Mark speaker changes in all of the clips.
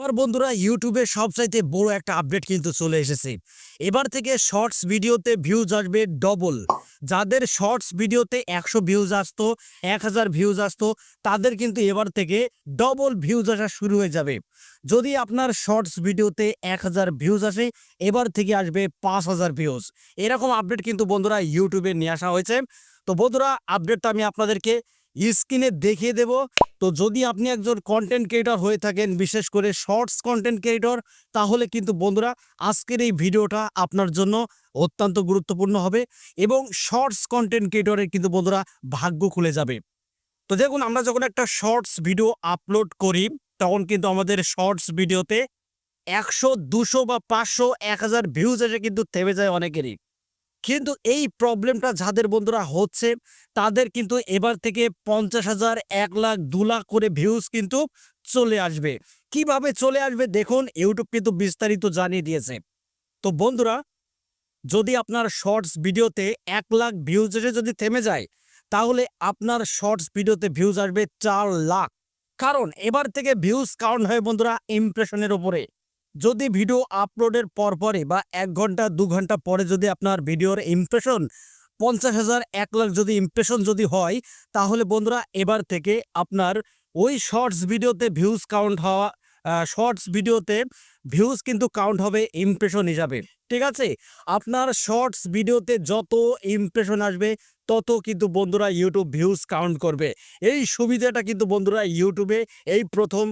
Speaker 1: আমার বন্ধুরা ইউটিউবে সবচাইতে বড় একটা আপডেট কিন্তু চলে এসেছে। এবার থেকে শর্টস ভিডিওতে ভিউজ আসবে ডবল যাদের শর্টস ভিডিওতে একশো ভিউজ আসতো, এক হাজার ভিউজ আসতো, তাদের কিন্তু এবার থেকে ডবল ভিউজ আসা শুরু হয়ে যাবে। যদি আপনার শর্টস ভিডিওতে এক হাজার ভিউজ আসে, এবার থেকে আসবে পাঁচ হাজার ভিউজ এরকম আপডেট কিন্তু বন্ধুরা ইউটিউবে নিয়ে আসা হয়েছে। তো বন্ধুরা আপডেটটা আমি আপনাদেরকে স্ক্রিনে দেখিয়ে দেব। তো যদি আপনি একজন কন্টেন্ট ক্রিয়েটর হয়ে থাকেন, বিশেষ করে শর্টস কন্টেন্ট ক্রিয়েটর তাহলে কিন্তু বন্ধুরা আজকের এই ভিডিওটা আপনার জন্য অত্যন্ত গুরুত্বপূর্ণ হবে এবং শর্টস কন্টেন্ট ক্রিয়েটরের কিন্তু বন্ধুরা ভাগ্য খুলে যাবে। তো দেখুন, আমরা যখন একটা শর্টস ভিডিও আপলোড করি, তখন কিন্তু আমাদের শর্টস ভিডিওতে একশো, দুশো বা পাঁচশো, এক হাজার ভিউজ এসে কিন্তু থেমে যায় অনেকেরই। কিন্তু এই প্রবলেমটা যাদের বন্ধুরা হচ্ছে, তাদের কিন্তু এবার থেকে পঞ্চাশ হাজার, এক লাখ, দু লাখ করে ভিউজ কিন্তু চলে আসবে। কীভাবে চলে আসবে দেখুন ইউটিউব কিন্তু বিস্তারিত জানিয়ে দিয়েছে। তো বন্ধুরা, যদি আপনার শর্টস ভিডিওতে এক লাখ ভিউজ এসে যদি থেমে যায়, তাহলে আপনার শর্টস ভিডিওতে ভিউজ আসবে চার লাখ। কারণ এবার থেকে ভিউজ কাউন্ট হয় বন্ধুরা ইমপ্রেশনের ওপরে যদি ভিডিও আপলোডের পর পরে বা এক ঘণ্টা, দু ঘণ্টা পরে যদি আপনার ভিডিওর ইমপ্রেশন পঞ্চাশ হাজার, এক লাখ যদি ইমপ্রেশন যদি হয়, তাহলে বন্ধুরা এবার থেকে আপনার ওই শর্টস ভিডিওতে ভিউজ কাউন্ট হওয়া শর্টস ভিডিওতে ভিউজ কিন্তু কাউন্ট হবে ইমপ্রেশন হিসাবে, ঠিক আছে? আপনার শর্টস ভিডিওতে যত ইমপ্রেশন আসবে, তত কিন্তু বন্ধুরা ইউটিউব ভিউজ কাউন্ট করবে। এই সুবিধাটা কিন্তু বন্ধুরা ইউটিউবে এই প্রথম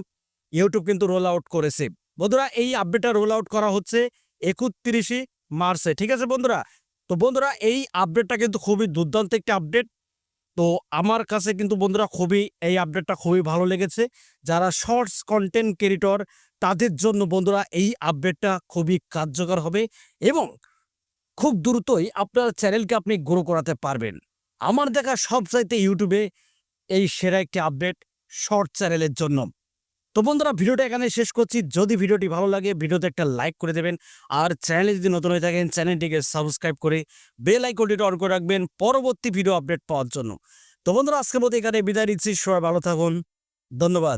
Speaker 1: ইউটিউব কিন্তু রোল আউট করেছে। বন্ধুরা, এই আপডেটটা রোল আউট করা হচ্ছে একত্রিশে মার্চে, ঠিক আছে বন্ধুরা? তো বন্ধুরা, এই আপডেটটা কিন্তু খুবই দুর্দান্ত একটি আপডেট তো আমার কাছে কিন্তু বন্ধুরা খুবই, এই আপডেটটা খুবই ভালো লেগেছে। যারা শর্টস কন্টেন্ট ক্রিয়েটর তাদের জন্য বন্ধুরা এই আপডেটটা খুবই কার্যকর হবে এবং খুব দ্রুতই আপনার চ্যানেলকে আপনি গ্রো করাতে পারবেন। আমার দেখা সবচাইতে ইউটিউবে এই সেরা একটি আপডেট শর্ট চ্যানেলের জন্য। তো বন্ধুরা, ভিডিওটা এখানে শেষ করছি। যদি ভিডিওটি ভালো লাগে, ভিডিওতে একটা লাইক করে দেবেন। আর চ্যানেলে যদি নতুন হয়ে থাকেন, চ্যানেলটিকে সাবস্ক্রাইব করে বেল আইকনটিটা অন করে রাখবেন পরবর্তী ভিডিও আপডেট পাওয়ার জন্য। তো বন্ধুরা, আজকের মতো এখানে বিদায় নিচ্ছি। সবাই ভালো থাকুন। ধন্যবাদ।